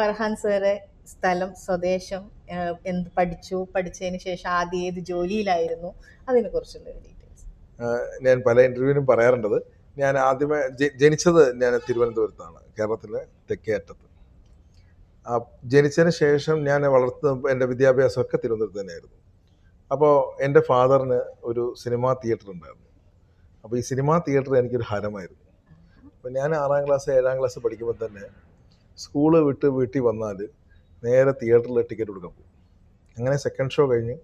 Farhan sir സ്ഥലം സ്വദേശം എന്ത് പഠിച്ചു പഠിച്ചതിന് ശേഷം ആദ്യം ഏത് ജോലിയിലായിരുന്നു? അതിനെ കുറിച്ചുള്ള ഡീറ്റെയിൽസ് ഞാൻ പല ഇന്റർവ്യൂവിനും പറയാറുണ്ടത്. ഞാൻ ആദ്യമേ ജനിച്ചത് ഞാൻ തിരുവനന്തപുരത്താണ് കേരളത്തിലെ തെക്കേ അറ്റത്ത്. ജനിച്ചതിന് ശേഷം ഞാൻ വളർത്തുന്ന എന്റെ വിദ്യാഭ്യാസമൊക്കെ തിരുവനന്തപുരത്ത് തന്നെയായിരുന്നു. അപ്പോൾ എന്റെ ഫാദറിന് ഒരു സിനിമാ തിയേറ്റർ ഉണ്ടായിരുന്നു. അപ്പോൾ ഈ സിനിമാ തിയേറ്റർ എനിക്കൊരു ഹരമായിരുന്നു. അപ്പോൾ ഞാൻ ആറാം ക്ലാസ് ഏഴാം ക്ലാസ് പഠിക്കുമ്പോൾ തന്നെ സ്കൂൾ വിട്ട് വീട്ടിൽ വന്നാൽ നേരെ തിയേറ്ററിൽ ടിക്കറ്റ് കൊടുക്കാൻ പോകും. അങ്ങനെ സെക്കൻഡ് ഷോ കഴിഞ്ഞ്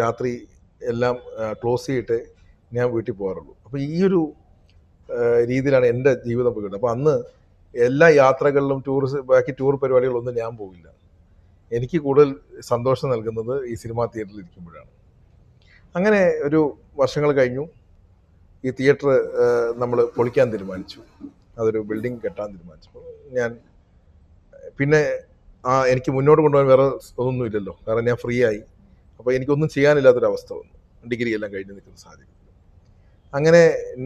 രാത്രി എല്ലാം ക്ലോസ് ചെയ്തിട്ട് ഞാൻ വീട്ടിൽ പോകാറുള്ളൂ. അപ്പോൾ ഈ ഒരു രീതിയിലാണ് എന്റെ ജീവിതം പോയിട്ട് അപ്പോൾ അന്ന് എല്ലാ യാത്രകളിലും ടൂറിസ്റ്റ് ബാക്കി ടൂർ പരിപാടികളൊന്നും ഞാൻ പോവില്ല. എനിക്ക് കൂടുതൽ സന്തോഷം നൽകുന്നത് ഈ സിനിമാ തിയേറ്ററിൽ ഇരിക്കുമ്പോഴാണ്. അങ്ങനെ ഒരു വർഷങ്ങൾ കഴിഞ്ഞു. ഈ തിയേറ്റർ നമ്മൾ പൊളിക്കാൻ തീരുമാനിച്ചു. അതൊരു ബിൽഡിംഗ് കെട്ടാൻ തീരുമാനിച്ചപ്പോൾ ഞാൻ പിന്നെ ആ എനിക്ക് മുന്നോട്ട് കൊണ്ടുപോകാൻ വേറെ ഒന്നും ഇല്ലല്ലോ കാരണം ഞാൻ ഫ്രീ ആയി. അപ്പോൾ എനിക്കൊന്നും ചെയ്യാനില്ലാത്തൊരവസ്ഥ വന്നു. ഡിഗ്രി എല്ലാം കഴിഞ്ഞ് നിൽക്കുന്ന സാഹചര്യം അങ്ങനെ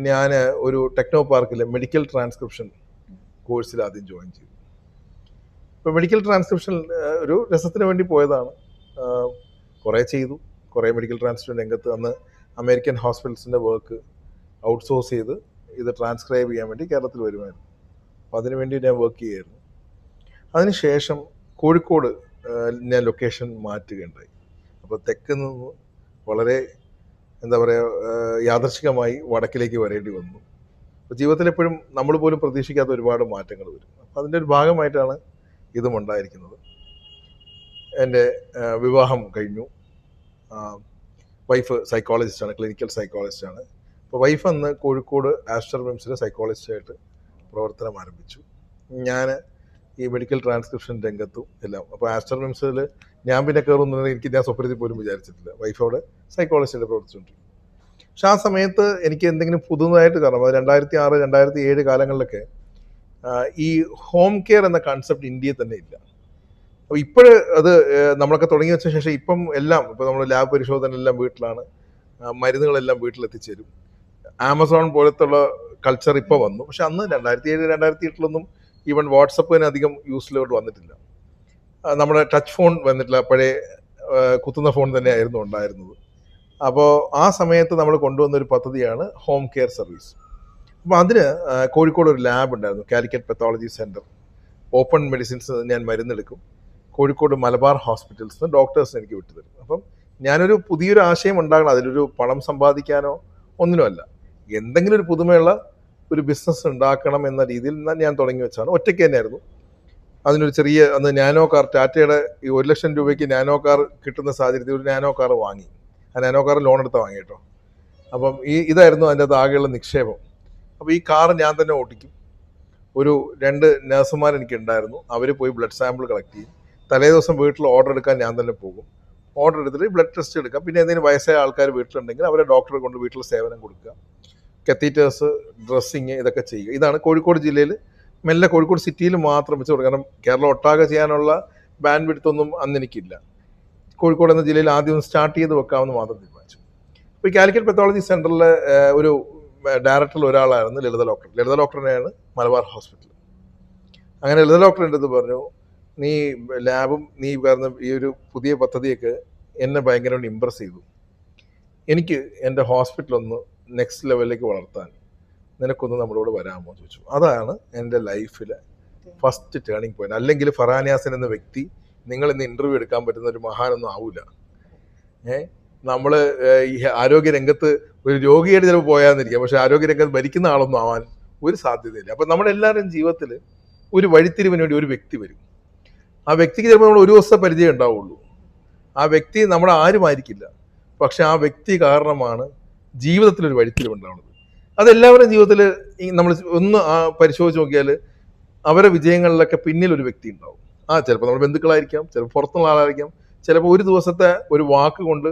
ഞാൻ ഒരു ടെക്നോ പാർക്കിലെ മെഡിക്കൽ ട്രാൻസ്ക്രിപ്ഷൻ കോഴ്സിൽ ആദ്യം ജോയിൻ ചെയ്തു. ഇപ്പോൾ മെഡിക്കൽ ട്രാൻസ്ക്രിപ്ഷൻ ഒരു രസത്തിന് വേണ്ടി പോയതാണ്. കുറേ ചെയ്തു. കുറേ മെഡിക്കൽ ട്രാൻസ്ക്രിപ്ഷൻ രംഗത്ത് അന്ന് അമേരിക്കൻ ഹോസ്പിറ്റൽസിന്റെ വർക്ക് ഔട്ട്സോഴ്സ് ചെയ്ത് ഇത് ട്രാൻസ്ക്രൈബ് ചെയ്യാൻ വേണ്ടി കേരളത്തിൽ വരുമായിരുന്നു. അപ്പോൾ അതിനു വേണ്ടി ഞാൻ വർക്ക് ചെയ്യായിരുന്നു അതിനുശേഷം കോഴിക്കോട് ഞാൻ ലൊക്കേഷൻ മാറ്റുകയുണ്ടായി. അപ്പോൾ തെക്ക് നിന്ന് വളരെ എന്താ പറയുക യാദർശികമായി വടക്കിലേക്ക് വരേണ്ടി വന്നു. അപ്പോൾ ജീവിതത്തിൽ എപ്പോഴും നമ്മൾ പോലും പ്രതീക്ഷിക്കാത്ത ഒരുപാട് മാറ്റങ്ങൾ വരും. അപ്പോൾ അതിന്റെ ഒരു ഭാഗമായിട്ടാണ് ഇതും ഉണ്ടായിരിക്കുന്നത്. എന്റെ വിവാഹം കഴിഞ്ഞു. വൈഫ് സൈക്കോളജിസ്റ്റാണ് ക്ലിനിക്കൽ സൈക്കോളജിസ്റ്റാണ് അപ്പോൾ വൈഫ് അന്ന് കോഴിക്കോട് ആസ്റ്റർ മിംസിലെ സൈക്കോളജിസ്റ്റായിട്ട് പ്രവർത്തനം ആരംഭിച്ചു. ഞാൻ ഈ മെഡിക്കൽ ട്രാൻസ്ക്രിപ്ഷൻ രംഗത്തും എല്ലാം. അപ്പോൾ ആസ്റ്റർ മിംസിൽ ഞാൻ പിന്നെ കയറുന്നത് എനിക്ക് ഞാൻ സ്വപ്നത്തിൽ പോലും വിചാരിച്ചിട്ടില്ല. വൈഫ് അവിടെ സൈക്കോളജിസ്റ്റായിട്ട് പ്രവർത്തിച്ചുകൊണ്ടിരിക്കും പക്ഷെ ആ സമയത്ത് എനിക്ക് എന്തെങ്കിലും പുതുതായിട്ട് കാരണം അത് രണ്ടായിരത്തി ആറ് രണ്ടായിരത്തി ഏഴ് കാലങ്ങളിലൊക്കെ ഈ ഹോം കെയർ എന്ന കൺസെപ്റ്റ് ഇന്ത്യയിൽ തന്നെ ഇല്ല. അപ്പോൾ ഇപ്പോൾ അത് നമ്മളൊക്കെ തുടങ്ങി വെച്ച ശേഷം ഇപ്പം എല്ലാം ഇപ്പോൾ നമ്മൾ ലാബ് പരിശോധന എല്ലാം വീട്ടിലാണ് മരുന്നുകളെല്ലാം വീട്ടിലെത്തിച്ചേരും. ആമസോൺ പോലത്തുള്ള കൾച്ചർ ഇപ്പോൾ വന്നു. പക്ഷെ അന്ന് രണ്ടായിരത്തി ഏഴ് രണ്ടായിരത്തി എട്ടിലൊന്നും ഈവൻ വാട്സപ്പിന് അധികം യൂസിലോട്ട് വന്നിട്ടില്ല. നമ്മുടെ ടച്ച് ഫോൺ വന്നിട്ടില്ല. പഴയ കുത്തുന്ന ഫോൺ തന്നെയായിരുന്നു ഉണ്ടായിരുന്നത്. അപ്പോൾ ആ സമയത്ത് നമ്മൾ കൊണ്ടുവന്ന ഒരു പദ്ധതിയാണ് ഹോം കെയർ സർവീസ് അപ്പോൾ അതിന് കോഴിക്കോട് ഒരു ലാബ് ഉണ്ടായിരുന്നു. Calicut pathology centre open medicines ഞാൻ മരുന്നെടുക്കും. കോഴിക്കോട് മലബാർ ഹോസ്പിറ്റൽസ് ഡോക്ടേഴ്സ് എനിക്ക് വിട്ടുതരും. അപ്പം ഞാനൊരു പുതിയൊരു ആശയം ഉണ്ടാകണം. അതിലൊരു പണം സമ്പാദിക്കാനോ ഒന്നിനുമല്ല. എന്തെങ്കിലും ഒരു പുതുമയുള്ള ഒരു ബിസിനസ് ഉണ്ടാക്കണം എന്ന രീതിയിൽ ഞാൻ തുടങ്ങി വെച്ചാണ്. ഒറ്റയ്ക്ക് തന്നെയായിരുന്നു. അതിനൊരു ചെറിയ അന്ന് നാനോ കാർ ടാറ്റയുടെ ഈ ഒരു ലക്ഷം രൂപയ്ക്ക് നാനോ കാർ കിട്ടുന്ന സാഹചര്യത്തിൽ ഒരു നാനോ കാർ വാങ്ങി. ആ നാനോ കാർ ലോൺ എടുത്ത് വാങ്ങി കേട്ടോ. അപ്പം ഈ ഇതായിരുന്നു അതിന്റെ അകത്ത് ആകെയുള്ള നിക്ഷേപം. അപ്പോൾ ഈ കാർ ഞാൻ തന്നെ ഓടിക്കും. ഒരു രണ്ട് നഴ്സുമാർ എനിക്ക് ഉണ്ടായിരുന്നു അവർ പോയി ബ്ലഡ് സാമ്പിൾ കളക്ട് ചെയ്യും. തലേ ദിവസം വീട്ടിൽ ഓർഡർ എടുക്കാൻ ഞാൻ തന്നെ പോകും. ഓർഡർ എടുത്തിട്ട് ബ്ലഡ് ടെസ്റ്റ് എടുക്കാം. പിന്നെ എന്തെങ്കിലും വയസ്സായ ആൾക്കാർ വീട്ടിലുണ്ടെങ്കിൽ അവരെ ഡോക്ടറെ കൊണ്ട് വീട്ടിൽ സേവനം കൊടുക്കുക. കത്തീറ്റേഴ്സ് ഡ്രസ്സിങ് ഇതൊക്കെ ചെയ്യുക. ഇതാണ് കോഴിക്കോട് ജില്ലയിൽ മെല്ലെ കോഴിക്കോട് സിറ്റിയിൽ മാത്രം വെച്ച് കൊടുക്കുക. കാരണം കേരളം ഒട്ടാകെ ചെയ്യാനുള്ള ബാൻഡ് വിടുത്തൊന്നും അന്ന് എനിക്കില്ല. കോഴിക്കോട് എന്ന ജില്ലയിൽ ആദ്യം സ്റ്റാർട്ട് ചെയ്ത് വെക്കാമെന്ന് മാത്രം തീരുമാനിച്ചു. ഇപ്പോൾ ഈ കാലിക്കറ്റ് പെത്തോളജി സെന്ററിലെ ഒരു ഡയറക്ടറിൽ ഒരാളായിരുന്നു ലളിത ഡോക്ടർ. ലളിത ഡോക്ടറിനെയാണ് മലബാർ ഹോസ്പിറ്റൽ അങ്ങനെ ലളിത ഡോക്ടർ എന്റെ അടുത്ത് പറഞ്ഞു നീ ലാബും നീ പറഞ്ഞ ഈ ഒരു പുതിയ പദ്ധതിയൊക്കെ എന്നെ ഭയങ്കരമായിട്ട് ഇമ്പ്രസ് ചെയ്തു. എനിക്ക് എന്റെ ഹോസ്പിറ്റലൊന്ന് നെക്സ്റ്റ് ലെവലിലേക്ക് വളർത്താൻ നിനക്കൊന്ന് നമ്മളോട് വരാമോ ചോദിച്ചു. അതാണ് എന്റെ ലൈഫിലെ ഫസ്റ്റ് ടേണിംഗ് പോയിന്റ് അല്ലെങ്കിൽ ഫറാനിയാസൻ എന്ന വ്യക്തി നിങ്ങൾ ഇന്ന് ഇന്റർവ്യൂ എടുക്കാൻ പറ്റുന്ന ഒരു മഹാനൊന്നും ആവില്ല ഏ? നമ്മൾ ഈ ആരോഗ്യരംഗത്ത് ഒരു രോഗിയായിട്ട് ചിലപ്പോൾ പോയാന്നിരിക്കാം. പക്ഷേ ആരോഗ്യരംഗത്ത് ഭരിക്കുന്ന ആളൊന്നും ആവാൻ ഒരു സാധ്യതയില്ല. അപ്പം നമ്മുടെ എല്ലാവരുടെയും ജീവിതത്തിൽ ഒരു വഴിത്തിരിവിന് വേണ്ടി ഒരു വ്യക്തി വരും. ആ വ്യക്തിക്ക് ചിലപ്പോൾ നമ്മൾ ഒരു ദിവസത്തെ പരിചയം ഉണ്ടാവുള്ളൂ. ആ വ്യക്തി നമ്മുടെ ആരുമായിരിക്കില്ല. പക്ഷെ ആ വ്യക്തി കാരണമാണ് ജീവിതത്തിൽ ഒരു ഉണ്ടാവുന്നത് അതെല്ലാവരുടെയും ജീവിതത്തിൽ നമ്മൾ ഒന്ന് പരിശോധിച്ച് നോക്കിയാൽ അവരെ വിജയങ്ങളിലൊക്കെ പിന്നിൽ ഒരു വ്യക്തി ഉണ്ടാവും ആ ചിലപ്പോൾ നമ്മുടെ ബന്ധുക്കളായിരിക്കാം ചിലപ്പോൾ പുറത്തുള്ള ആളായിരിക്കാം ചിലപ്പോൾ ഒരു ദിവസത്തെ ഒരു വാക്ക് കൊണ്ട്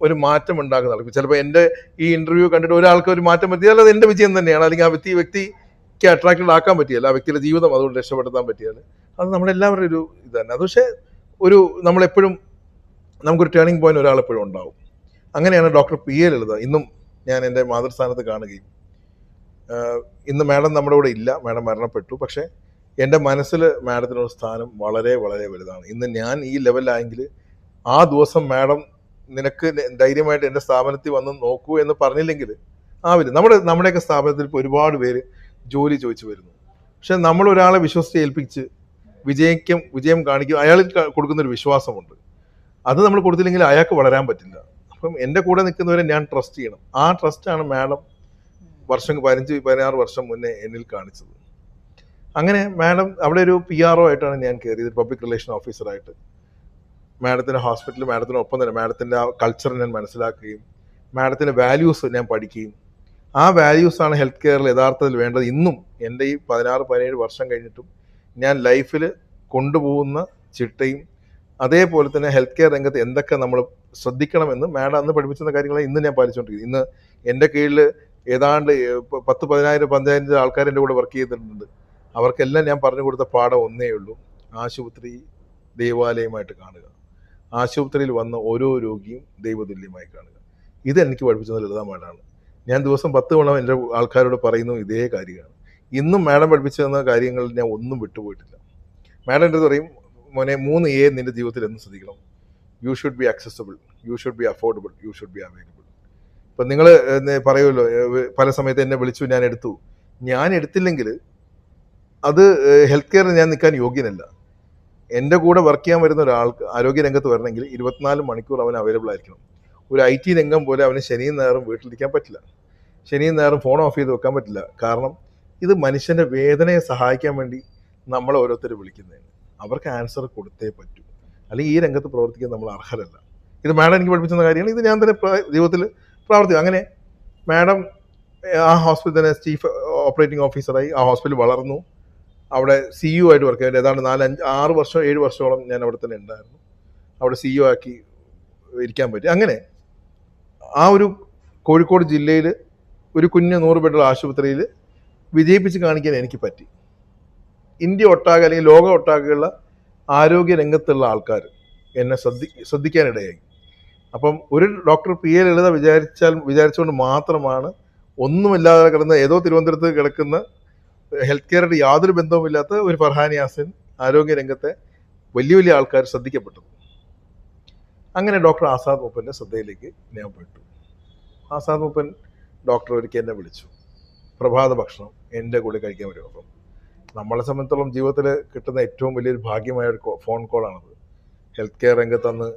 ഒരു മാറ്റം ഉണ്ടാക്കുന്ന ആൾക്ക് ചിലപ്പോൾ എന്റെ ഈ ഇന്റർവ്യൂ കണ്ടിട്ട് ഒരാൾക്ക് ഒരു മാറ്റം പറ്റിയാൽ അത് എന്റെ വിജയം തന്നെയാണ്. അല്ലെങ്കിൽ ആ വ്യക്തി വ്യക്തിക്ക് അട്രാക്റ്റഡ് ആക്കാൻ പറ്റിയല്ല ആ വ്യക്തിയുടെ ജീവിതം അതുകൊണ്ട് രക്ഷപ്പെടുത്താൻ പറ്റിയാൽ അത് നമ്മളെല്ലാവരുടെ ഒരു ഇത് തന്നെ. അത് പക്ഷേ ഒരു നമ്മളെപ്പോഴും നമുക്കൊരു ടേണിംഗ് പോയിന്റ് ഒരാളെപ്പോഴും ഉണ്ടാവും. അങ്ങനെയാണ് ഡോക്ടർ പി എ ലളിത. ഇന്നും ഞാൻ എന്റെ മാതൃസ്ഥാനത്ത് കാണുകയും ഇന്ന് മാഡം നമ്മുടെ കൂടെ ഇല്ല. മാഡം മരണപ്പെട്ടു. പക്ഷേ എന്റെ മനസ്സിൽ മാഡത്തിനുള്ള സ്ഥാനം വളരെ വളരെ വലുതാണ്. ഇന്ന് ഞാൻ ഈ ലെവലിലായെങ്കിൽ ആ ദിവസം മാഡം നിനക്ക് ധൈര്യമായിട്ട് എന്റെ സ്ഥാപനത്തിൽ വന്ന് നോക്കൂ എന്ന് പറഞ്ഞില്ലെങ്കിൽ ആവില്ല. നമ്മുടെ നമ്മുടെയൊക്കെ സ്ഥാപനത്തിൽ ഇപ്പോൾ ഒരുപാട് പേര് ജോലി ചോദിച്ചു വരുന്നു. പക്ഷെ നമ്മൾ ഒരാളെ വിശ്വസിച്ച് ഏൽപ്പിച്ച് വിജയിക്കും വിജയം കാണിക്കും അയാളിൽ കൊടുക്കുന്ന കൊടുക്കുന്നൊരു വിശ്വാസമുണ്ട്. അത് നമ്മൾ കൊടുത്തില്ലെങ്കിൽ അയാൾക്ക് വളരാൻ പറ്റില്ല. അപ്പം എന്റെ കൂടെ നിൽക്കുന്നവരെ ഞാൻ ട്രസ്റ്റ് ചെയ്യണം. ആ ട്രസ്റ്റാണ് മാഡം വർഷം പതിനഞ്ച് പതിനാറ് വർഷം മുന്നേ എന്നിൽ കാണിച്ചത്. അങ്ങനെ മാഡം അവിടെ ഒരു പി ആർ ഒ ആയിട്ടാണ് ഞാൻ കയറിയത് പബ്ലിക് റിലേഷൻ ഓഫീസറായിട്ട് മാഡത്തിന്റെ ഹോസ്പിറ്റലിൽ മാഡത്തിന് ഒപ്പം തന്നെ മാഡത്തിന്റെ ആ കൾച്ചർ ഞാൻ മനസ്സിലാക്കുകയും മാഡത്തിന്റെ വാല്യൂസ് ഞാൻ പഠിക്കുകയും ആ വാല്യൂസാണ് ഹെൽത്ത് കെയറിൽ യഥാർത്ഥത്തിൽ വേണ്ടത്. ഇന്നും എന്റെ ഈ പതിനാറ് പതിനേഴ് വർഷം കഴിഞ്ഞിട്ടും ഞാൻ ലൈഫിൽ കൊണ്ടുപോകുന്ന ചിട്ടയും അതേപോലെ തന്നെ ഹെൽത്ത് കെയർ രംഗത്ത് എന്തൊക്കെ നമ്മൾ ശ്രദ്ധിക്കണമെന്ന് മാഡം അന്ന് പഠിപ്പിച്ചിരുന്ന കാര്യങ്ങൾ ഇന്ന് ഞാൻ പാലിച്ചുകൊണ്ടിരിക്കുന്നു ഇന്ന് എന്റെ കീഴിൽ ഏതാണ്ട് പത്ത് പതിനായിരം പതിനായിരം ആൾക്കാർ എന്റെ കൂടെ വർക്ക് ചെയ്തിട്ടുണ്ട്. അവർക്കെല്ലാം ഞാൻ പറഞ്ഞു കൊടുത്ത പാഠം ഒന്നേ ഉള്ളൂ. ആശുപത്രി ദൈവാലയമായിട്ട് കാണുക. ആശുപത്രിയിൽ വന്ന ഓരോ രോഗിയും ദൈവതുല്യമായി കാണുക. ഇത് എനിക്ക് പഠിപ്പിച്ചത് ലളിതമായിട്ടാണ്. ഞാൻ ദിവസം പത്ത് തവണ എന്റെ ആൾക്കാരോട് പറയുന്നു ഇതേ കാര്യമാണ്. ഇന്നും മാഡം പഠിപ്പിച്ചു തന്ന കാര്യങ്ങളിൽ ഞാൻ ഒന്നും വിട്ടുപോയിട്ടില്ല. മാഡം എന്റെ പറയും മോനെ മൂന്ന് എ നിന്റെ ജീവിതത്തിൽ എന്ന് ശ്രദ്ധിക്കണം? You should be accessible you should be affordable you should be available ഇപ്പം നിങ്ങൾ പറയുമല്ലോ പല സമയത്ത് എന്നെ വിളിച്ചു ഞാൻ എടുത്തു. ഞാൻ എടുത്തില്ലെങ്കിൽ അത് ഹെൽത്ത് കെയറിൽ ഞാൻ നിൽക്കാൻ യോഗ്യനല്ല. എന്റെ കൂടെ വർക്ക് ചെയ്യാൻ വരുന്ന ഒരാൾക്ക് ആരോഗ്യ രംഗത്ത് വരണമെങ്കിൽ ഇരുപത്തിനാല് മണിക്കൂർ അവൻ അവൈലബിൾ ആയിരിക്കണം. ഒരു ഐ ടി രംഗം പോലെ അവന് ശനിയും നേരം വീട്ടിലിരിക്കാൻ പറ്റില്ല. ശനിയും നേരം ഫോൺ ഓഫ് ചെയ്ത് വെക്കാൻ പറ്റില്ല. കാരണം ഇത് മനുഷ്യന്റെ വേദനയെ സഹായിക്കാൻ വേണ്ടി നമ്മൾ ഓരോരുത്തർ വിളിക്കുന്നതാണ്. അവർക്ക് ആൻസർ കൊടുത്തേ പറ്റൂ. അല്ലെങ്കിൽ ഈ രംഗത്ത് പ്രവർത്തിക്കാൻ നമ്മൾ അർഹരല്ല. ഇത് മാഡം എനിക്ക് പഠിപ്പിച്ചെന്ന കാര്യമാണ്. ഇത് ഞാൻ തന്നെ ജീവിതത്തിൽ പ്രാവർത്തിക്കും അങ്ങനെ മാഡം ആ ഹോസ്പിറ്റൽ തന്നെ ചീഫ് ഓപ്പറേറ്റിംഗ് ഓഫീസറായി ആ ഹോസ്പിറ്റൽ വളർന്നു. അവിടെ സി യു ആയിട്ട് വർക്ക് ചെയ്യാൻ ഏതാണ്ട് നാലഞ്ച് ആറ് വർഷം ഏഴ് വർഷത്തോളം ഞാൻ അവിടെ തന്നെ ഉണ്ടായിരുന്നു. അവിടെ സി യു ആക്കി ഇരിക്കാൻ പറ്റി. അങ്ങനെ ആ ഒരു കോഴിക്കോട് ജില്ലയിൽ ഒരു കുഞ്ഞ് നൂറ് ബെഡുള്ള ആശുപത്രിയിൽ വിജയിപ്പിച്ച് കാണിക്കാൻ എനിക്ക് പറ്റി. ഇന്ത്യ ഒട്ടാകെ അല്ലെങ്കിൽ ലോകം ഒട്ടാകെയുള്ള ആരോഗ്യ രംഗത്തുള്ള ആൾക്കാർ എന്നെ ശ്രദ്ധി ശ്രദ്ധിക്കാനിടയായി. അപ്പം ഒരു ഡോക്ടർ പി എ ലളിത വിചാരിച്ചാൽ വിചാരിച്ചുകൊണ്ട് മാത്രമാണ് ഒന്നുമില്ലാതെ കിടന്ന ഏതോ തിരുവനന്തപുരത്ത് കിടക്കുന്ന ഹെൽത്ത് കെയറുടെ യാതൊരു ബന്ധവുമില്ലാത്ത ഒരു ഫർഹാൻ യാസിൻ ആരോഗ്യ രംഗത്തെ വലിയ വലിയ ആൾക്കാർ ശ്രദ്ധിക്കപ്പെട്ടു. അങ്ങനെ ഡോക്ടർ ആസാദ് മൂപ്പന്റെ ശ്രദ്ധയിലേക്ക് ഞാൻ പെട്ടു. ആസാദ് മൂപ്പൻ ഡോക്ടർ ഒരിക്കൽ എന്നെ വിളിച്ചു. പ്രഭാത ഭക്ഷണം എന്റെ കൂടെ കഴിക്കാൻ വരും അപ്പം. നമ്മളെ സംബന്ധിച്ചോളം ജീവിതത്തിൽ കിട്ടുന്ന ഏറ്റവും വലിയൊരു ഭാഗ്യമായ ഒരു ഫോൺ കോളാണത് ഹെൽത്ത് കെയർ രംഗത്ത് അന്ന്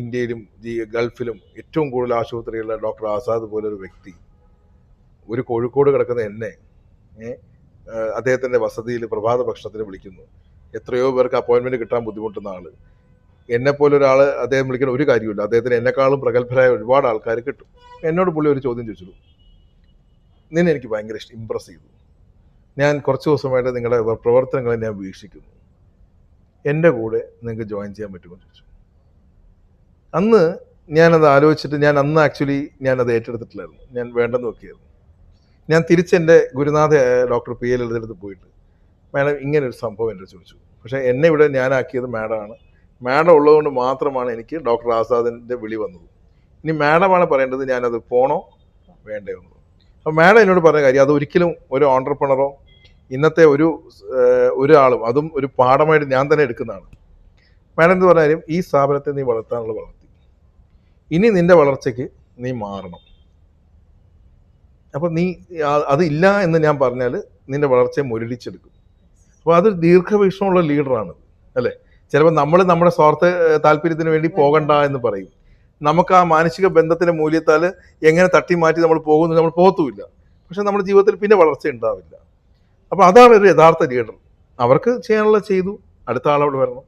ഇന്ത്യയിലും ഗൾഫിലും ഏറ്റവും കൂടുതൽ ആശുപത്രിയുള്ള ഡോക്ടർ ആസാദ് പോലൊരു വ്യക്തി ഒരു കോഴിക്കോട് കിടക്കുന്ന എന്നെ അദ്ദേഹത്തിന്റെ വസതിയിൽ പ്രഭാത ഭക്ഷണത്തിന് വിളിക്കുന്നു. എത്രയോ പേർക്ക് അപ്പോയിൻമെന്റ് കിട്ടാൻ ബുദ്ധിമുട്ടുന്ന ആൾ എന്നെപ്പോലെ ഒരാൾ അദ്ദേഹം വിളിക്കുന്ന ഒരു കാര്യമില്ല അദ്ദേഹത്തിന് എന്നെക്കാളും പ്രഗത്ഭരായ ഒരുപാട് ആൾക്കാർ കിട്ടും. എന്നോട് പുള്ളി ഒരു ചോദ്യം ചോദിച്ചു. നിന്നെ എനിക്ക് ഭയങ്കര ഇമ്പ്രസ് ചെയ്തു. ഞാൻ കുറച്ച് ദിവസമായിട്ട് നിങ്ങളുടെ പ്രവർത്തനങ്ങളെ ഞാൻ വീക്ഷിക്കുന്നു. എന്റെ കൂടെ നിങ്ങൾക്ക് ജോയിൻ ചെയ്യാൻ പറ്റുമെന്ന് ചോദിച്ചു. അന്ന് ഞാനത് ആലോചിച്ചിട്ട് ഞാൻ അന്ന് ആക്ച്വലി ഞാനത് ഏറ്റെടുത്തിട്ടില്ലായിരുന്നു. ഞാൻ വേണ്ടെന്ന് നോക്കിയായിരുന്നു. ഞാൻ തിരിച്ച് തിരിച്ചെന്റെ ഗുരുനാഥ ഡോക്ടർ പി എൽ എടുത്തെടുത്ത് പോയിട്ട് മാഡം ഇങ്ങനെ ഒരു സംഭവം എന്റെ ചോദിച്ചു. പക്ഷേ എന്നെ ഇവിടെ ഞാനാക്കിയത് മാഡമാണ് മാഡം ഉള്ളതുകൊണ്ട് മാത്രമാണ് എനിക്ക് ഡോക്ടർ ആസാദിന്റെ വിളി വന്നത്. ഇനി മാഡമാണ് പറയേണ്ടത് ഞാനത് പോണോ? വേണ്ടേ എന്നുള്ളത്. അപ്പോൾ മാഡം എന്നോട് പറഞ്ഞ കാര്യം അത് ഒരിക്കലും ഒരു ഓണ്ടർപ്രണറോ ഇന്നത്തെ ഒരു ഒരാളും അതും ഒരു പാഠമായിട്ട് ഞാൻ തന്നെ എടുക്കുന്നതാണ്. മാഡം എന്ന് പറഞ്ഞ കാര്യം? ഈ സ്ഥാപനത്തെ നീ വളർത്താനുള്ള വളർത്തി. ഇനി നിന്റെ വളർച്ചയ്ക്ക് നീ മാറണം. അപ്പം നീ അത് അതില്ല എന്ന് ഞാൻ പറഞ്ഞാൽ നിന്റെ വളർച്ചയെ മുരടിച്ചെടുക്കും. അപ്പോൾ അതൊരു ദീർഘവീക്ഷണമുള്ള ലീഡറാണ്. അല്ലേ? ചിലപ്പോൾ നമ്മൾ നമ്മുടെ സ്വാർത്ഥ താല്പര്യത്തിന് വേണ്ടി പോകണ്ട എന്ന് പറയും. നമുക്ക് ആ മാനസിക ബന്ധത്തിന്റെ മൂല്യത്താൽ എങ്ങനെ തട്ടി മാറ്റി നമ്മൾ പോകുന്നു നമ്മൾ പോകത്തുമില്ല. പക്ഷെ നമ്മുടെ ജീവിതത്തിൽ പിന്നെ വളർച്ച ഉണ്ടാവില്ല. അപ്പോൾ അതാണ് ഒരു യഥാർത്ഥ ലീഡർ അവർക്ക് ചെയ്യാനുള്ള ചെയ്തു അടുത്ത ആളവിടെ വരണം.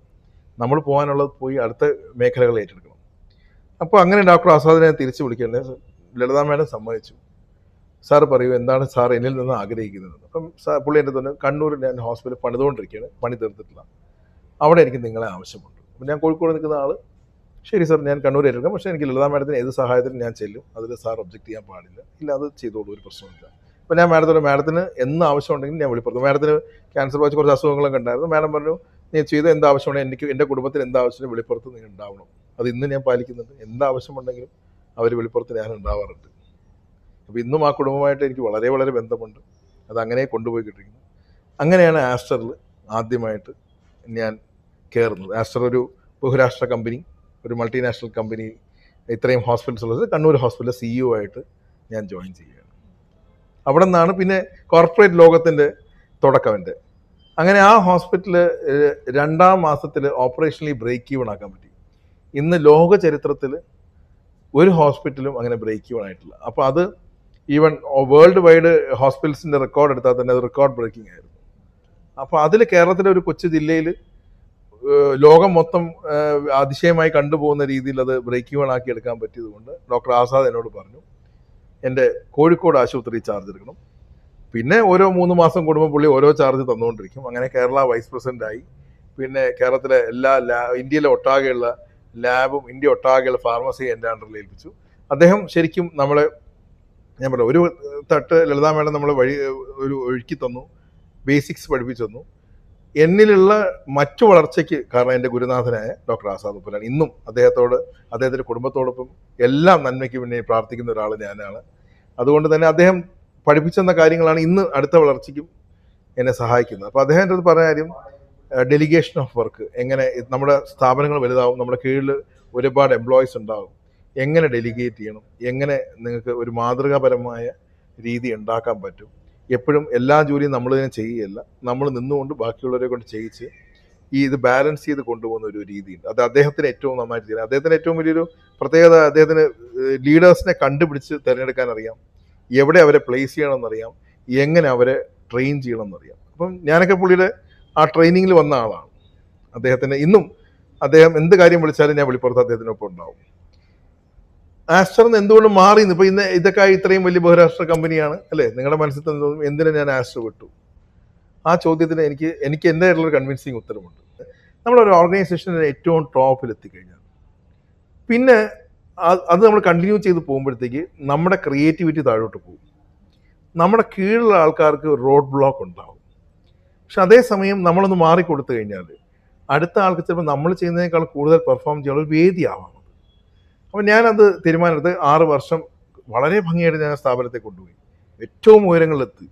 നമ്മൾ പോകാനുള്ളത് പോയി അടുത്ത മേഖലകൾ ഏറ്റെടുക്കണം. അപ്പോൾ അങ്ങനെ ഡോക്ടർ ആസാദിനെ തിരിച്ചു വിളിക്കേണ്ടത് ലളിതാ മേഡം സമ്മതിച്ചു. സാർ പറയൂ എന്താണ് സാർ എന്നിൽ നിന്ന് ആഗ്രഹിക്കുന്നത്? അപ്പം സാർ പുള്ളി എന്റെ തന്നെ കണ്ണൂരിൽ ഞാൻ ഹോസ്പിറ്റൽ പണിതുകൊണ്ടിരിക്കുകയാണ് പണി തീർത്തിട്ടില്ല. അവിടെ എനിക്ക് നിങ്ങളെ ആവശ്യമുണ്ട്. അപ്പം ഞാൻ കോഴിക്കോട് നിൽക്കുന്ന ആൾ ശരി സാർ ഞാൻ കണ്ണൂർ ഏറ്റെടുക്കാം പക്ഷേ എനിക്ക് ലളിതാ മേഡത്തിന് ഏത് സഹായത്തിനും ഞാൻ ചെല്ലും. അതിൽ സാർ ഒബ്ജക്റ്റ് ചെയ്യാൻ പാടില്ല. ഇല്ല അത് ചെയ്തോളൂ ഒരു പ്രശ്നമില്ല അപ്പോൾ ഞാൻ മാഡത്തോട് മാഡത്തിന് എന്ന് ആവശ്യമുണ്ടെങ്കിൽ ഞാൻ വിളിപ്പുറത്തു. മാഡത്തിന് ക്യാൻസർ വാച്ച് കുറച്ച് അസുഖങ്ങളൊക്കെ ഉണ്ടായിരുന്നു. മാഡം പറഞ്ഞു നീ ചെയ്ത എന്ത് ആവശ്യമുണ്ടെങ്കിൽ എനിക്ക് എന്റെ കുടുംബത്തിന് എന്ത് ആവശ്യം വെളിപ്പുറത്ത് നീ ഉണ്ടാവണം. അത് ഇന്ന് ഞാൻ പാലിക്കുന്നുണ്ട്. എന്ത് ആവശ്യമുണ്ടെങ്കിലും അവർ വെളിപ്പുറത്ത് ഞാൻ ഉണ്ടാവാറുണ്ട്. അപ്പോൾ ഇന്നും ആ കുടുംബമായിട്ട് എനിക്ക് വളരെ വളരെ ബന്ധമുണ്ട്. അത് അങ്ങനെ കൊണ്ടുപോയി കിട്ടിയിരിക്കുന്നു. അങ്ങനെയാണ് ആസ്റ്ററിൽ ആദ്യമായിട്ട് ഞാൻ കയറുന്നത്. ആസ്റ്റർ ഒരു ബഹുരാഷ്ട്ര കമ്പനി ഒരു മൾട്ടിനാഷണൽ കമ്പനി. ഇത്രയും ഹോസ്പിറ്റൽസ് ഉള്ളത് കണ്ണൂർ ഹോസ്പിറ്റലിലെ സിഇഒ ആയിട്ട് ഞാൻ ജോയിൻ ചെയ്യുകയാണ്. അവിടെ നിന്നാണ് പിന്നെ കോർപ്പറേറ്റ് ലോകത്തിന്റെ തുടക്കം എന്റെ. അങ്ങനെ ആ ഹോസ്പിറ്റൽ രണ്ടാം മാസത്തിൽ ഓപ്പറേഷണലി ബ്രേക്ക് ഈവൺ ആക്കാൻ പറ്റി. ഇന്ന് ലോക ചരിത്രത്തിൽ ഒരു ഹോസ്പിറ്റലും അങ്ങനെ ബ്രേക്ക് ഈവൺ ആയിട്ടില്ല. അപ്പോൾ അത് ഈവൻ വേൾഡ് വൈഡ് ഹോസ്പിറ്റൽസിന്റെ റെക്കോർഡ് എടുത്താൽ തന്നെ അത് റെക്കോർഡ് ബ്രേക്കിംഗ് ആയിരുന്നു. അപ്പോൾ അതിൽ കേരളത്തിലെ ഒരു കൊച്ചു ജില്ലയിൽ ലോകം മൊത്തം അതിശയമായി കണ്ടുപോകുന്ന രീതിയിൽ അത് ബ്രേക്ക് ഈവൺ ആക്കി എടുക്കാൻ പറ്റിയതുകൊണ്ട് ഡോക്ടർ ആസാദ് എന്നോട് പറഞ്ഞു എന്റെ കോഴിക്കോട് ആശുപത്രി ചാർജ് എടുക്കണം. പിന്നെ ഓരോ മൂന്ന് മാസം കൂടുമ്പോൾ പുള്ളി ഓരോ ചാർജ് തന്നുകൊണ്ടിരിക്കും. അങ്ങനെ കേരള വൈസ് പ്രസിഡന്റ് ആയി പിന്നെ കേരളത്തിലെ എല്ലാ ലാ ഇന്ത്യയിലെ ഒട്ടാകെയുള്ള ലാബും ഇന്ത്യ ഒട്ടാകെയുള്ള ഫാർമസി എന്റെ അണ്ടറിൽ ഏൽപ്പിച്ചു. അദ്ദേഹം ശരിക്കും നമ്മളെ ഞാൻ പറയാം ഒരു തട്ട് ലളിതാ മേഡം നമ്മളെ വഴി ഒരു ഒഴുക്കി തന്നു. ബേസിക്സ് പഠിപ്പിച്ചു തന്നു. എന്നിലുള്ള മറ്റു വളർച്ചയ്ക്ക് കാരണം എന്റെ ഗുരുനാഥനായ ഡോക്ടർ ആസാദ് ഉപ്പലാണ് ഇന്നും അദ്ദേഹത്തോട് അദ്ദേഹത്തിന്റെ കുടുംബത്തോടൊപ്പം എല്ലാം നന്മയ്ക്ക് പിന്നെ പ്രാർത്ഥിക്കുന്ന ഒരാൾ ഞാനാണ്. അതുകൊണ്ട് തന്നെ അദ്ദേഹം പഠിപ്പിച്ചെന്ന കാര്യങ്ങളാണ് ഇന്ന് അടുത്ത വളർച്ചയ്ക്കും എന്നെ സഹായിക്കുന്നത്. അപ്പോൾ അദ്ദേഹത്തിന്റെ അടുത്ത് പറഞ്ഞ കാര്യം ഡെലിഗേഷൻ ഓഫ് വർക്ക് എങ്ങനെ നമ്മുടെ സ്ഥാപനങ്ങൾ വലുതാവും നമ്മുടെ കീഴിൽ ഒരുപാട് എംപ്ലോയീസ് ഉണ്ടാവും. എങ്ങനെ ഡെലിഗേറ്റ് ചെയ്യണം എങ്ങനെ നിങ്ങൾക്ക് ഒരു മാതൃകാപരമായ രീതി ഉണ്ടാക്കാൻ പറ്റും എപ്പോഴും എല്ലാ ജോലിയും നമ്മൾ തന്നെ ചെയ്യുകയല്ല നമ്മൾ നിന്നുകൊണ്ട് ബാക്കിയുള്ളവരെ കൊണ്ട് ചെയ്യിച്ച് ഈ ഇത് ബാലൻസ് ചെയ്ത് കൊണ്ടുപോകുന്ന ഒരു രീതിയുണ്ട്. അത് അദ്ദേഹത്തിന് ഏറ്റവും നന്നായിട്ട് ചെയ്യുന്നത് അദ്ദേഹത്തിന് ഏറ്റവും വലിയൊരു പ്രത്യേകത അദ്ദേഹത്തിന് ലീഡേഴ്സിനെ കണ്ടുപിടിച്ച് തിരഞ്ഞെടുക്കാൻ അറിയാം. എവിടെ അവരെ പ്ലേസ് ചെയ്യണമെന്നറിയാം. എങ്ങനെ അവരെ ട്രെയിൻ ചെയ്യണമെന്നറിയാം. അപ്പം ഞാനൊക്കെ പുള്ളിയുടെ ആ ട്രെയിനിങ്ങിൽ വന്ന ആളാണ്. അദ്ദേഹത്തിന് ഇന്നും അദ്ദേഹം എന്ത് കാര്യം വിളിച്ചാലും ഞാൻ വെളിപ്പുറത്ത് അദ്ദേഹത്തിനൊപ്പം ഉണ്ടാവും. ആസ്റ്ററിന്ന് എന്തുകൊണ്ട് മാറി ഇപ്പൊ ഇന്ന് ഇതൊക്കെ ഇത്രയും വലിയ ബഹുരാഷ്ട്ര കമ്പനിയാണ് അല്ലേ? നിങ്ങളുടെ മനസ്സിൽ തന്നെ തോന്നും എന്തിനാ ഞാൻ ആസ്റ്റർ വിട്ടു? ആ ചോദ്യത്തിന് എനിക്ക് എനിക്ക് എന്റെ ആയിട്ടുള്ള കൺവിൻസിങ് ഉത്തരമുണ്ട്. നമ്മളൊരു ഓർഗനൈസേഷനെ ഏറ്റവും ടോപ്പിൽ എത്തിക്കഴിഞ്ഞാൽ. പിന്നെ അത് നമ്മൾ കണ്ടിന്യൂ ചെയ്ത് പോകുമ്പോഴത്തേക്ക് നമ്മുടെ ക്രിയേറ്റിവിറ്റി താഴോട്ട് പോകും. നമ്മുടെ കീഴിലുള്ള ആൾക്കാർക്ക് റോഡ് ബ്ലോക്ക് ഉണ്ടാവും. പക്ഷെ അതേസമയം നമ്മളൊന്ന് മാറിക്കൊടുത്തു കഴിഞ്ഞാൽ അടുത്ത ആൾക്ക് ചിലപ്പോൾ നമ്മൾ ചെയ്യുന്നതിനേക്കാൾ കൂടുതൽ പെർഫോം ചെയ്യാനുള്ള ഒരു വേദിയാവാം. അപ്പം ഞാനത് തീരുമാനമെടുത്ത് ആറ് വർഷം വളരെ ഭംഗിയായിട്ട് ഞാൻ സ്ഥാപനത്തെ കൊണ്ടുപോയി. ഏറ്റവും ഉയരങ്ങളിലെത്തി.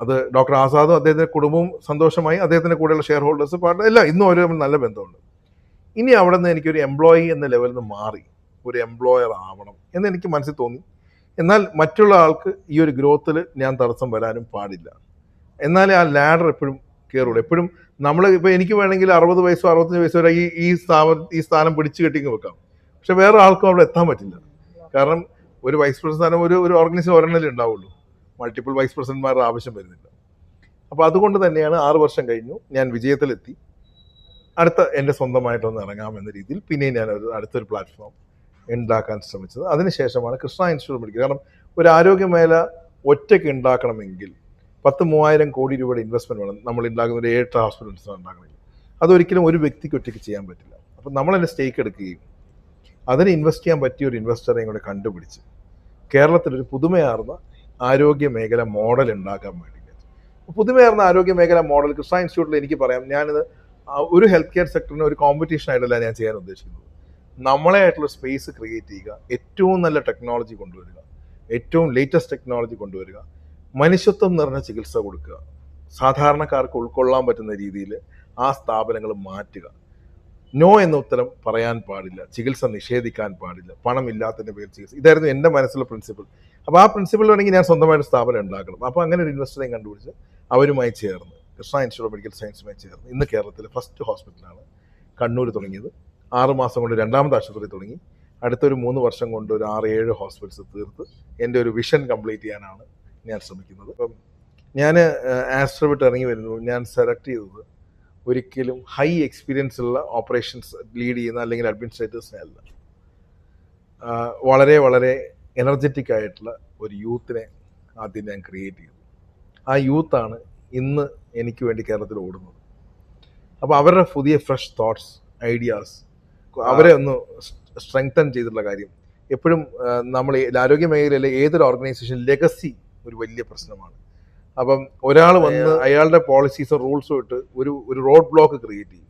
അത് ഡോക്ടർ ആസാദും അദ്ദേഹത്തിന്റെ കുടുംബവും സന്തോഷമായി അദ്ദേഹത്തിന്റെ കൂടെയുള്ള ഷെയർ ഹോൾഡേഴ്സ് പാർട്ട്ണർ എല്ലാം ഇന്നും ഒരു നല്ല ബന്ധമുണ്ട്. ഇനി അവിടെ നിന്ന് എനിക്കൊരു എംപ്ലോയി എന്ന ലെവലിൽ നിന്ന് മാറി ഒരു എംപ്ലോയർ ആവണം എന്ന് എനിക്ക് മനസ്സിൽ തോന്നി. എന്നാൽ മറ്റുള്ള ആൾക്ക് ഈ ഒരു ഗ്രോത്തിൽ ഞാൻ തടസ്സം വരാനും പാടില്ല. എന്നാലേ ആ ലാഡർ എപ്പോഴും കയറുള്ളൂ എപ്പോഴും നമ്മൾ ഇപ്പോൾ എനിക്ക് വേണമെങ്കിൽ അറുപത് വയസ്സോ അറുപത്തഞ്ച് വയസ്സോ വരെ ഈ ഈ സ്ഥാപനം ഈ സ്ഥാനം പിടിച്ചു കെട്ടിങ്ങ് വെക്കാം. പക്ഷെ വേറെ ആൾക്കും അവിടെ എത്താൻ പറ്റില്ല. കാരണം ഒരു വൈസ് പ്രസിഡന്റ് സ്ഥാനം ഒരു ഒരു ഓർഗനൈസേഷൻ ഒരെണ്ണല്ലേ ഉണ്ടാവുള്ളൂ. മൾട്ടിപ്പിൾ വൈസ് പ്രസിഡന്റ്മാരുടെ ആവശ്യം വരുന്നില്ല. അപ്പോൾ അതുകൊണ്ട് തന്നെയാണ് ആറ് വർഷം കഴിഞ്ഞു ഞാൻ വിജയത്തിലെത്തി. അടുത്ത എന്റെ സ്വന്തമായിട്ടൊന്ന് ഇറങ്ങാമെന്ന രീതിയിൽ പിന്നെയും ഞാൻ ഒരു അടുത്തൊരു പ്ലാറ്റ്ഫോം ഉണ്ടാക്കാൻ ശ്രമിച്ചത്. അതിനുശേഷമാണ് കൃഷ്ണ ഇൻസ്റ്റിറ്റ്യൂട്ട് മെഡിക്കൽ കാരണം ഒരു ആരോഗ്യമേഖല ഒറ്റയ്ക്ക് ഉണ്ടാക്കണമെങ്കിൽ പത്ത് മൂവായിരം കോടി രൂപയുടെ ഇൻവെസ്റ്റ്മെന്റ് വേണം. നമ്മൾ ഉണ്ടാക്കുന്ന ഒരു ഏഴ് ഹോസ്പിറ്റൽസ് ഉണ്ടാക്കണമെങ്കിൽ. അതൊരിക്കലും ഒരു വ്യക്തിക്ക് ഒറ്റയ്ക്ക് ചെയ്യാൻ പറ്റില്ല. അപ്പം നമ്മളതിന്റെ സ്റ്റേക്ക് എടുക്കുകയും അതിന് ഇൻവെസ്റ്റ് ചെയ്യാൻ പറ്റിയ ഒരു ഇൻവെസ്റ്ററെയും കൂടെ കണ്ടുപിടിച്ച് കേരളത്തിലൊരു പുതുമയാർന്ന ആരോഗ്യ മേഖല മോഡൽ ഉണ്ടാക്കാൻ വേണ്ടി പുതുമയാർന്ന ആരോഗ്യ മേഖല മോഡൽ കൃഷ്ണ ഇൻസ്റ്റിറ്റ്യൂട്ടിൽ എനിക്ക് പറയാം. ഞാനിത് ഒരു ഹെൽത്ത് കെയർ സെക്ടറിന് ഒരു കോമ്പറ്റീഷൻ ആയിട്ടല്ല ഞാൻ ചെയ്യാൻ ഉദ്ദേശിക്കുന്നത്. നമ്മളെ ആയിട്ടുള്ള സ്പേസ് ക്രിയേറ്റ് ചെയ്യുക ഏറ്റവും നല്ല ടെക്നോളജി കൊണ്ടുവരിക ഏറ്റവും ലേറ്റസ്റ്റ് ടെക്നോളജി കൊണ്ടുവരിക മനുഷ്യത്വം നിറഞ്ഞ ചികിത്സ കൊടുക്കുക സാധാരണക്കാർക്ക് ഉൾക്കൊള്ളാൻ പറ്റുന്ന രീതിയിൽ ആ സ്ഥാപനങ്ങൾ മാറ്റുക. നോ എന്ന ഉത്തരം പറയാൻ പാടില്ല ചികിത്സ നിഷേധിക്കാൻ പാടില്ല പണമില്ലാത്തതിന്റെ പേരിൽ ചികിത്സ. ഇതായിരുന്നു എന്റെ മനസ്സിലുള്ള പ്രിൻസിപ്പിൾ അപ്പോൾ ആ പ്രിൻസിപ്പിൾ വേണമെങ്കിൽ ഞാൻ സ്വന്തമായിട്ട് സ്ഥാപനം ഉണ്ടാക്കണം. അപ്പോൾ അങ്ങനെ ഒരു ഇൻവെസ്റ്ററെയും കണ്ടുപിടിച്ച് അവരുമായി ചേർന്ന് കൃഷ്ണ ഇൻസ്റ്റിറ്റ്യൂട്ട് ഓഫ് മെഡിക്കൽ സയൻസുമായി ചേർന്ന് ഇന്ന് കേരളത്തിലെ ഫസ്റ്റ് ഹോസ്പിറ്റലാണ് കണ്ണൂർ തുടങ്ങിയത്. ആറ് മാസം കൊണ്ട് രണ്ടാമത്തെ ആശുപത്രി തുടങ്ങി. അടുത്തൊരു മൂന്ന് വർഷം കൊണ്ട് ഒരു ആറ് ഏഴ് ഹോസ്പിറ്റൽസ് തീർത്ത് എന്റെ ഒരു വിഷൻ കംപ്ലീറ്റ് ചെയ്യാനാണ് ഞാൻ ശ്രമിക്കുന്നത്. അപ്പം ഞാൻ ആസ്ട്രോ വിട്ട് ഇറങ്ങി വരുന്നു. ഞാൻ സെലക്ട് ചെയ്തത് ഒരിക്കലും ഹൈ എക്സ്പീരിയൻസ് ഉള്ള ഓപ്പറേഷൻസ് ലീഡ് ചെയ്യുന്ന അല്ലെങ്കിൽ അഡ്മിനിസ്ട്രേറ്റേഴ്സിനെ അല്ല. വളരെ വളരെ എനർജറ്റിക് ആയിട്ടുള്ള ഒരു യൂത്തിനെ ആദ്യം ഞാൻ ക്രിയേറ്റ് ചെയ്തു. ആ യൂത്താണ് ഇന്ന് എനിക്ക് വേണ്ടി കേരളത്തിൽ ഓടുന്നത്. അപ്പോൾ അവരുടെ പുതിയ ഫ്രഷ് തോട്ട്സ് ഐഡിയാസ് അവരെ ഒന്ന് സ്ട്രെങ്തൻ ചെയ്തിട്ടുള്ള കാര്യം. എപ്പോഴും നമ്മൾ ആരോഗ്യ മേഖലയിലെ ഏതൊരു ഓർഗനൈസേഷൻ ലെഗസി ഒരു വലിയ പ്രശ്നമാണ്. അപ്പം ഒരാൾ വന്ന് അയാളുടെ പോളിസീസും റൂൾസും ഇട്ട് ഒരു ഒരു റോഡ് ബ്ലോക്ക് ക്രിയേറ്റ് ചെയ്യും.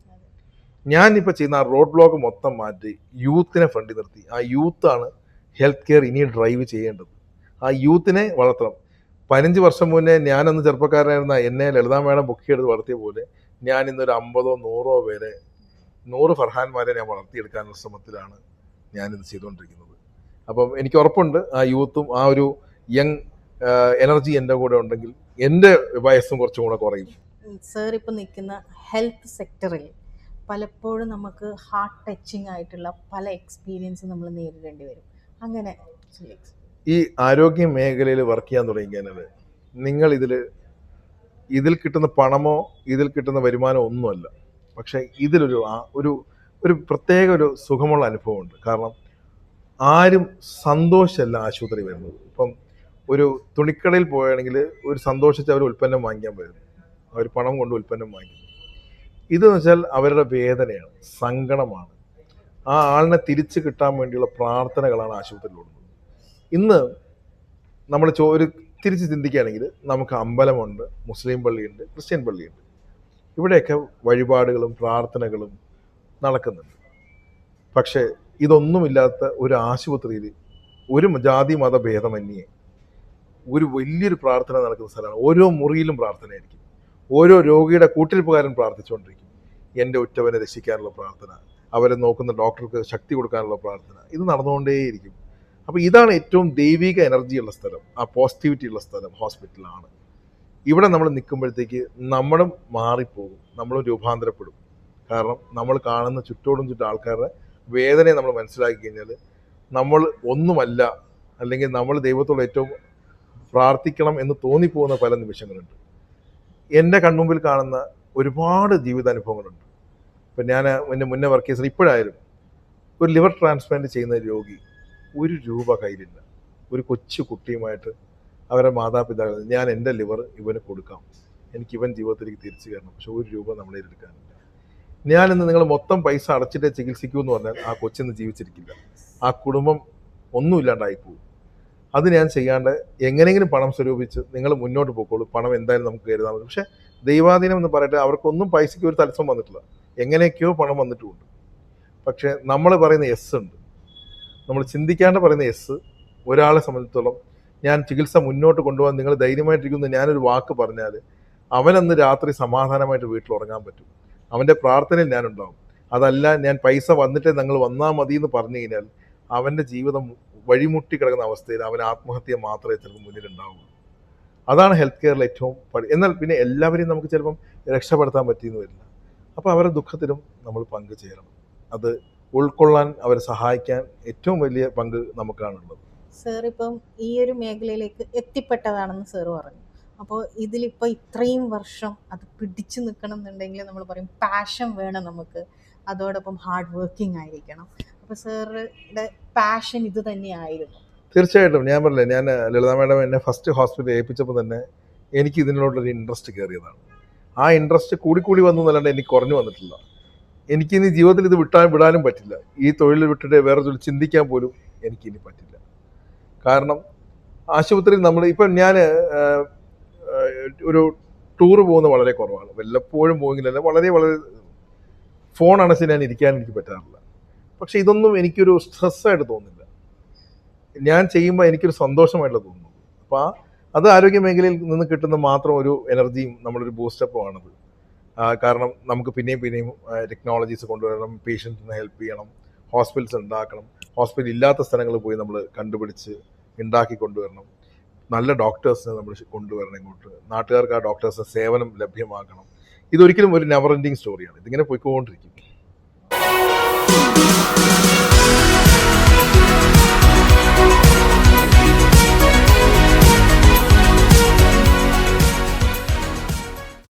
ഞാൻ ഇപ്പോൾ ചെയ്യുന്ന ആ റോഡ് ബ്ലോക്ക് മൊത്തം മാറ്റി യൂത്തിനെ ഫ്രണ്ടിൽ നിർത്തി. ആ യൂത്താണ് ഹെൽത്ത് കെയർ ഇനി ഡ്രൈവ് ചെയ്യേണ്ടത്. ആ യൂത്തിനെ വളർത്തണം. പതിനഞ്ച് വർഷം മുന്നേ ഞാനന്ന് ചെറുപ്പക്കാരനായിരുന്ന എന്നെ ലളിതാ മേഡം ബുക്ക് എടുത്ത് വളർത്തിയ പോലെ ഞാൻ ഇന്നൊരു അമ്പതോ നൂറോ പേരെ നൂറ് ഫർഹാൻമാരെ ഞാൻ വളർത്തിയെടുക്കാനുള്ള ശ്രമത്തിലാണ് ഞാനിത് ചെയ്തുകൊണ്ടിരിക്കുന്നത്. അപ്പം എനിക്ക് ഉറപ്പുണ്ട് ആ യൂത്തും ആ ഒരു യങ് എനർജി എന്റെ കൂടെ ഉണ്ടെങ്കിൽ എന്റെ വയസ്സും കുറച്ചും കൂടെ കുറയും. സർ ഇപ്പൊ നിൽക്കുന്ന ഹെൽത്ത് സെക്ടറിൽ പലപ്പോഴും നമുക്ക് ഹാർട്ട് ടച്ചിങ് ആയിട്ടുള്ള പല എക്സ്പീരിയൻസ് നമ്മൾ നേരിടേണ്ടി വരും. അങ്ങനെ ഈ ആരോഗ്യ മേഖലയിൽ വർക്ക് ചെയ്യാൻ തുടങ്ങിയത് നിങ്ങൾ ഇതിൽ ഇതിൽ കിട്ടുന്ന പണമോ ഇതിൽ കിട്ടുന്ന വരുമാനമോ ഒന്നുമല്ല. പക്ഷേ ഇതിലൊരു ആ- ഒരു ഒരു പ്രത്യേക ഒരു സുഖമുള്ള അനുഭവമുണ്ട്. കാരണം ആരും സന്തോഷമല്ല ആശുപത്രി വരുന്നത്. ഇപ്പം ഒരു തുണിക്കടയിൽ പോവുകയാണെങ്കിൽ ഒരു സന്തോഷിച്ച് അവർ ഉൽപ്പന്നം വാങ്ങിക്കാൻ വരുന്നു. അവർ പണം കൊണ്ട് ഉൽപ്പന്നം വാങ്ങിക്കുന്നു ഇതെന്ന് വെച്ചാൽ അവരുടെ വേദനയാണ് സങ്കടമാണ്. ആ ആളിനെ തിരിച്ചു കിട്ടാൻ വേണ്ടിയുള്ള പ്രാർത്ഥനകളാണ് ആശുപത്രിയിലുള്ളത് ഇന്ന് നമ്മൾ ചോ ഒരു തിരിച്ച് ചിന്തിക്കുകയാണെങ്കിൽ നമുക്ക് അമ്പലമുണ്ട് മുസ്ലിം പള്ളിയുണ്ട് ക്രിസ്ത്യൻ പള്ളിയുണ്ട്. ഇവിടെയൊക്കെ വഴിപാടുകളും പ്രാർത്ഥനകളും നടക്കുന്നുണ്ട്. പക്ഷേ ഇതൊന്നുമില്ലാത്ത ഒരു ആശുപത്രിയിൽ ഒരു ജാതി മത ഭേദമന്യേ ഒരു വലിയൊരു പ്രാർത്ഥന നടക്കുന്ന സ്ഥലമാണ്. ഓരോ മുറിയിലും പ്രാർത്ഥനയായിരിക്കും. ഓരോ രോഗിയുടെ കൂട്ടിരിപ്പുകാരൻ പ്രാർത്ഥിച്ചുകൊണ്ടിരിക്കും. എന്റെ ഉറ്റവനെ രക്ഷിക്കാനുള്ള പ്രാർത്ഥന അവരെ നോക്കുന്ന ഡോക്ടർക്ക് ശക്തി കൊടുക്കാനുള്ള പ്രാർത്ഥന ഇത് നടന്നുകൊണ്ടേയിരിക്കും. അപ്പോൾ ഇതാണ് ഏറ്റവും ദൈവിക എനർജിയുള്ള സ്ഥലം. ആ പോസിറ്റിവിറ്റി ഉള്ള സ്ഥലം ഹോസ്പിറ്റലാണ്. ഇവിടെ നമ്മൾ നിൽക്കുമ്പോഴത്തേക്ക് നമ്മളും മാറിപ്പോകും. നമ്മളും രൂപാന്തരപ്പെടും. കാരണം നമ്മൾ കാണുന്ന ചുറ്റോടും ചുറ്റും ആൾക്കാരുടെ വേദനയെ നമ്മൾ മനസ്സിലാക്കി കഴിഞ്ഞാൽ നമ്മൾ ഒന്നുമല്ല അല്ലെങ്കിൽ നമ്മൾ ദൈവത്തോട് ഏറ്റവും പ്രാർത്ഥിക്കണം എന്ന് തോന്നിപ്പോകുന്ന പല നിമിഷങ്ങളുണ്ട്. എന്റെ കൺമുമ്പിൽ കാണുന്ന ഒരുപാട് ജീവിതാനുഭവങ്ങളുണ്ട്. ഇപ്പം ഞാൻ എന്റെ മുന്നേ വർക്ക് ചെയ്ത ഇപ്പോഴായാലും ഒരു ലിവർ ട്രാൻസ്പ്ലാന്റ് ചെയ്യുന്ന രോഗി ഒരു രൂപ കയ്യിലില്ല. ഒരു കൊച്ചു കുട്ടിയുമായിട്ട് അവരുടെ മാതാപിതാക്കൾ ഞാൻ എന്റെ ലിവർ ഇവന് കൊടുക്കാം. എനിക്ക് ഇവൻ ജീവിതത്തിലേക്ക് തിരിച്ചു കയറണം. പക്ഷെ ഒരു രൂപ നമ്മളെ എടുക്കാനില്ല ഞാനിന്ന് നിങ്ങൾ മൊത്തം പൈസ അടച്ചിട്ടേ ചികിത്സിക്കൂ എന്ന് പറഞ്ഞാൽ ആ കൊച്ചിന്ന് ജീവിച്ചിരിക്കില്ല. ആ കുടുംബം ഒന്നുമില്ലാണ്ടായി പോകും അത് ഞാൻ ചെയ്യാണ്ട് എങ്ങനെയെങ്കിലും പണം സ്വരൂപിച്ച് നിങ്ങൾ മുന്നോട്ട് പോയിക്കോളൂ. പണം എന്തായാലും നമുക്ക് കരുതാൻ പറ്റും. പക്ഷേ ദൈവാധീനം എന്ന് പറയട്ടെ അവർക്കൊന്നും പൈസയ്ക്ക് ഒരു തത്സം വന്നിട്ടില്ല. എങ്ങനെയൊക്കെയോ പണം വന്നിട്ടുമുണ്ട് പക്ഷേ നമ്മൾ പറയുന്ന എസ് ഉണ്ട്. നമ്മൾ ചിന്തിക്കാണ്ട് പറയുന്ന എസ് ഒരാളെ സംബന്ധിച്ചിടത്തോളം ഞാൻ ചികിത്സ മുന്നോട്ട് കൊണ്ടുപോകാൻ നിങ്ങൾ ധൈര്യമായിട്ടിരിക്കുന്നു ഞാനൊരു വാക്ക് പറഞ്ഞാൽ അവനന്ന് രാത്രി സമാധാനമായിട്ട് വീട്ടിൽ ഉറങ്ങാൻ പറ്റും. അവന്റെ പ്രാർത്ഥനയിൽ ഞാനുണ്ടാവും. അതല്ല ഞാൻ പൈസ വന്നിട്ടേ നിങ്ങൾ വന്നാൽ മതി എന്ന് പറഞ്ഞു കഴിഞ്ഞാൽ അവന്റെ ജീവിതം വഴിമുട്ടി കിടക്കുന്ന അവസ്ഥയിൽ അവൻ ആത്മഹത്യ മാത്രമേ ചിലപ്പോൾ മുന്നിലുണ്ടാവുള്ളൂ. അതാണ് ഹെൽത്ത് കെയറിൽ ഏറ്റവും പടി എന്നാൽ പിന്നെ എല്ലാവരെയും നമുക്ക് ചിലപ്പം രക്ഷപ്പെടുത്താൻ പറ്റിയെന്ന് വരില്ല. അപ്പോൾ അവരുടെ ദുഃഖത്തിലും നമ്മൾ പങ്കുചേരണം അത് ഉൾക്കൊള്ളാൻ അവരെ സഹായിക്കാൻ ഏറ്റവും വലിയ പങ്ക് നമുക്കാണുള്ളത്. സാർ ഇപ്പം ഈ ഒരു മേഖലയിലേക്ക് എത്തിപ്പെട്ടതാണെന്ന് സാർ പറഞ്ഞു. അപ്പോൾ ഇതിലിപ്പോൾ ഇത്രയും വർഷം അത് പിടിച്ചു നിൽക്കണം എന്നുണ്ടെങ്കിൽ നമ്മൾ പറയും പാഷൻ വേണം നമുക്ക്. അതോടൊപ്പം ഹാർഡ് വർക്കിംഗ് ആയിരിക്കണം. അപ്പോൾ സാറുടെ പാഷൻ ഇത് തന്നെയായിരുന്നു. തീർച്ചയായിട്ടും. ഞാൻ പറഞ്ഞില്ലേ ഞാൻ ലളിത മാഡം എന്നെ ഫസ്റ്റ് ഹോസ്പിറ്റലിൽ ഏൽപ്പിച്ചപ്പോൾ തന്നെ എനിക്ക് ഇതിനോടൊരു ഇൻട്രസ്റ്റ് കയറിയതാണ്. ആ ഇൻട്രസ്റ്റ് കൂടി കൂടി വന്നു എന്നല്ലാണ്ട് എനിക്ക് കുറഞ്ഞു വന്നിട്ടില്ല. എനിക്ക് ഇനി ജീവിതത്തിൽ ഇത് വിട്ടാൻ വിടാനും പറ്റില്ല. ഈ തൊഴിൽ വിട്ടിട്ട് വേറെ തൊഴിൽ ചിന്തിക്കാൻ പോലും എനിക്കിനി പറ്റില്ല. കാരണം ആശുപത്രിയിൽ നമ്മൾ ഇപ്പം ഞാൻ ഒരു ടൂർ പോകുന്നത് വളരെ കുറവാണ്. വല്ലപ്പോഴും പോയെങ്കിലല്ല വളരെ വളരെ ഫോൺ അണച്ച് ഞാൻ ഇരിക്കാൻ എനിക്ക് പറ്റാറില്ല. പക്ഷേ ഇതൊന്നും എനിക്കൊരു സ്ട്രെസ്സായിട്ട് തോന്നില്ല. ഞാൻ ചെയ്യുമ്പോൾ എനിക്കൊരു സന്തോഷമായിട്ടുള്ള തോന്നുന്നു. അപ്പോൾ ആ അത് ആരോഗ്യ മേഖലയിൽ നിന്ന് കിട്ടുന്ന മാത്രം ഒരു എനർജിയും നമ്മളൊരു ബൂസ്റ്റപ്പും ആണത്. ആ, കാരണം നമുക്ക് പിന്നെയും പിന്നെയും ടെക്നോളജീസ് കൊണ്ടുവരണം പേഷ്യൻസിനെ ഹെൽപ്പ് ചെയ്യണം ഹോസ്പിറ്റൽസ് ഉണ്ടാക്കണം. ഹോസ്പിറ്റൽ ഇല്ലാത്ത സ്ഥലങ്ങളിൽ പോയി നമ്മൾ കണ്ടുപിടിച്ച് ഉണ്ടാക്കി കൊണ്ടുവരണം. നല്ല ഡോക്ടേഴ്സിനെ നമ്മൾ കൊണ്ടുവരണം ഇങ്ങോട്ട്. നാട്ടുകാർക്ക് ആ ഡോക്ടേഴ്സിന് സേവനം ലഭ്യമാക്കണം ഇതൊരിക്കലും ഒരു നെവർ എൻഡിങ് സ്റ്റോറിയാണ് ഇതിങ്ങനെ പോയിക്കൊണ്ടിരിക്കും.